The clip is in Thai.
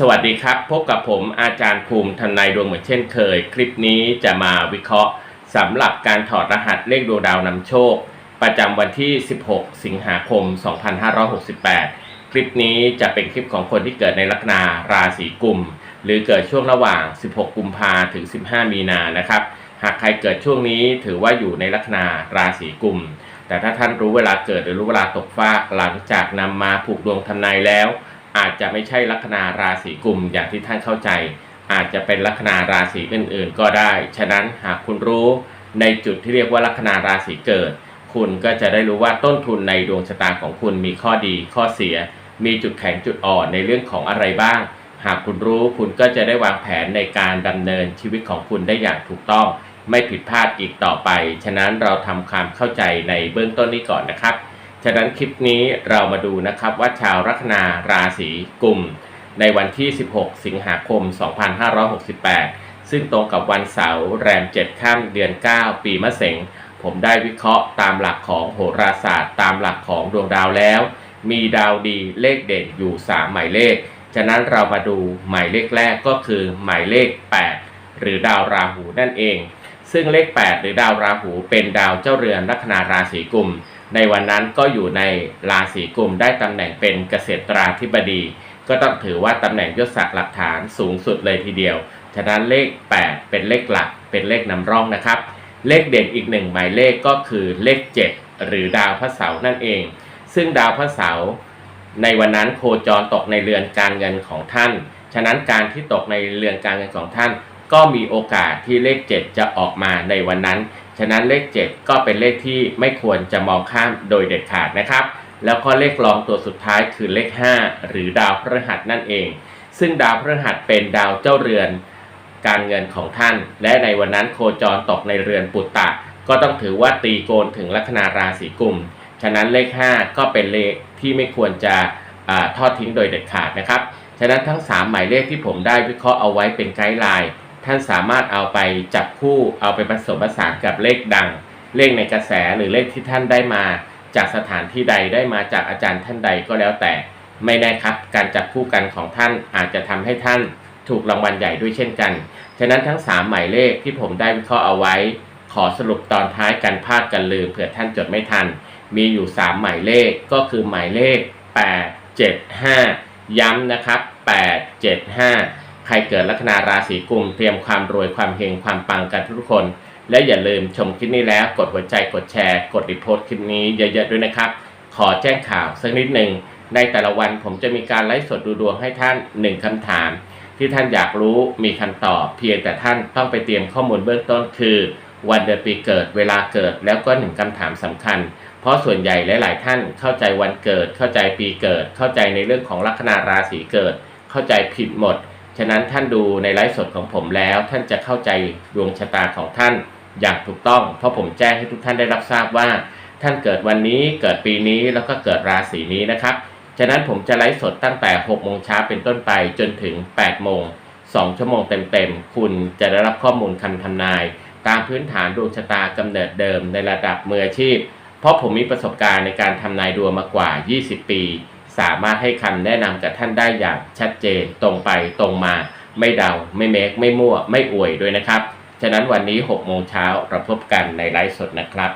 สวัสดีครับ พบกับผมอาจารย์ภูมิทนายดวงเหมือนเช่นเคย คลิปนี้จะมาวิเคราะห์สำหรับการถอดรหัสเลขดวงดาวนำโชค ประจำวันที่ 16 สิงหาคม 2568 คลิปนี้จะเป็นคลิปของคนที่เกิดในลัคนาราศีกุม หรือเกิดช่วงระหว่าง 16 กุมภาถึง 15 มีนานะครับ หากใครเกิดช่วงนี้ถือว่าอยู่ในลัคนาราศีกุม แต่ถ้าท่านรู้เวลาเกิดหรือรู้เวลาตกฟากหลังจากนำมาผูกดวงทำนายแล้ว อาจจะไม่ใช่ลัคนาราศีกุมอย่างที่ท่านเข้าใจ อาจจะเป็นลัคนาราศีอื่น ๆ ก็ได้ ฉะนั้นหากคุณรู้ในจุดที่เรียกว่าลัคนาราศีเกิด คุณก็จะได้รู้ว่าต้นทุนในดวงชะตาของคุณมีข้อดีข้อเสีย มีจุดแข็งจุดอ่อนในเรื่องของอะไรบ้าง หากคุณรู้คุณก็จะได้วางแผนในการดำเนินชีวิตของคุณได้อย่างถูกต้อง ไม่ผิดพลาดอีกต่อไป ฉะนั้นเราทำความเข้าใจในเบื้องต้นนี้ก่อนนะครับ ฉะนั้นคลิปนี้เรามาดูนะครับว่าชาวลัคนาราศีกุมในวันที่ 16 สิงหาคม 2568 ซึ่งตรงกับวันเสาร์แรม 7 ข้ามเดือน 9 ปีมะเสงผมได้วิเคราะห์ตามหลักของโหราศาสตร์ ตามหลักของดวงดาวแล้ว มีดาวดีเลขเด่นอยู่ 3 หมายเลข ฉะนั้นเรามาดูหมายเลขแรกก็คือหมายเลข 8 หรือดาวราหูนั่นเอง ซึ่งเลข 8 หรือดาวราหูเป็นดาวเจ้าเรือนลัคนาราศีกุม ในวันนั้นก็อยู่ในราศีกุมได้ตำแหน่งเป็นเกษตราธิบดี ก็ต้องถือว่าตำแหน่งยศศักดิ์หลักฐานสูงสุดเลยทีเดียว ฉะนั้นเลข 8 เป็นเลขหลัก เป็นเลขนำร่องนะครับ เลขเด่นอีกหนึ่งหมายเลขก็คือเลข 7 หรือดาวพระเสาร์นั่นเอง ซึ่งดาวพระเสาร์ในวันนั้นโคจรตกในเรือนการเงินของท่าน ฉะนั้นการที่ตกในเรือนการเงินของท่าน ก็มีโอกาสที่เลข 7 จะออกมาในวันนั้น ฉะนั้นเลข 7 ก็เป็นเลขที่ไม่ควรจะมองข้ามโดยเด็ดขาดนะครับ แล้วก็เลขรองตัวสุดท้ายคือเลข 5 หรือดาวพฤหัสนั่นเอง ซึ่งดาวพฤหัสเป็นดาวเจ้าเรือน การเงินของท่าน และในวันนั้นโคจรตกในเรือนปุตตะ ก็ต้องถือว่าตีโกนถึงลัคนาราศีกุม ฉะนั้นเลข 5 ก็เป็นเลขที่ไม่ควรจะอาทอดทิ้งโดยเด็ดขาดนะครับ ฉะนั้นทั้ง 3 หมายเลขที่ผมได้วิเคราะห์เอาไว้เป็นไกด์ไลน์ ท่านสามารถเอาไปจับคู่เอาไปผสมผสานกับเลขดัง เลขในกระแสหรือเลขที่ท่านได้มา จากสถานที่ใดได้มาจากอาจารย์ท่านใดก็แล้วแต่ ไม่แน่ครับ การจับคู่กันของท่านอาจจะทำให้ท่านถูกรางวัลใหญ่ด้วยเช่นกัน ฉะนั้นทั้ง 3 หมายเลขที่ผมได้วิเคราะห์เอาไว้ ขอสรุปตอนท้ายกันพลาดกันลืมเผื่อท่านจดไม่ทัน มีอยู่ 3 หมายเลขก็คือหมายเลข 8 7 5 ย้ำนะครับ 8 7 5 ใครเกิดลัคนาราศีกุมเตรียมความรวยความเฮงความปังกันทุกคน และอย่าลืมชมคลิปนี้แล้ว กดหัวใจกดแชร์ กดรีโพสต์คลิปนี้เยอะๆด้วยนะครับ ขอแจ้งข่าวสักนิดหนึ่งในแต่ละวันผมจะมีการไลฟ์สดดูดวงให้ท่าน 1คำถาม ที่ท่านอยากรู้มีคำตอบ เพียงแต่ท่านต้องไปเตรียมข้อมูลเบื้องต้นคือ วันเดือนปีเกิดเวลาเกิดแล้วก็หนึ่งคำถามสำคัญ เพราะส่วนใหญ่หลาย ๆ ท่านเข้าใจวันเกิด เข้าใจปีเกิด เข้าใจในเรื่องของลัคนาราศีเกิด เข้าใจผิดหมด ฉะนั้นท่านดูในไลฟ์สดของผมแล้ว ท่านจะเข้าใจดวงชะตาของท่านอย่างถูกต้อง เพราะผมแจ้งให้ทุกท่านได้รับทราบว่า ท่านเกิดวันนี้เกิดปีนี้แล้วก็เกิดราศีนี้นะครับฉะนั้นผมจะไลฟ์สดตั้งแต่6โมงเช้าเป็นต้นไปจนถึง8โมง2ชั่วโมงเต็มๆ คุณจะได้รับข้อมูลคำทำนาย ตามพื้นฐานดวงชะตากำเนิดเดิมในระดับมืออาชีพ เพราะผมมีประสบการณ์ในการทำนายดวงมากว่า 20 ปี สามารถให้คำแนะนำกับท่านได้อย่างชัดเจนตรงไปตรงมาไม่เดา ไม่เมค ไม่มั่ว ไม่อวยด้วยนะครับ ฉะนั้นวันนี้ 6 โมงเช้าเราพบกันในไลฟ์สดนะครับ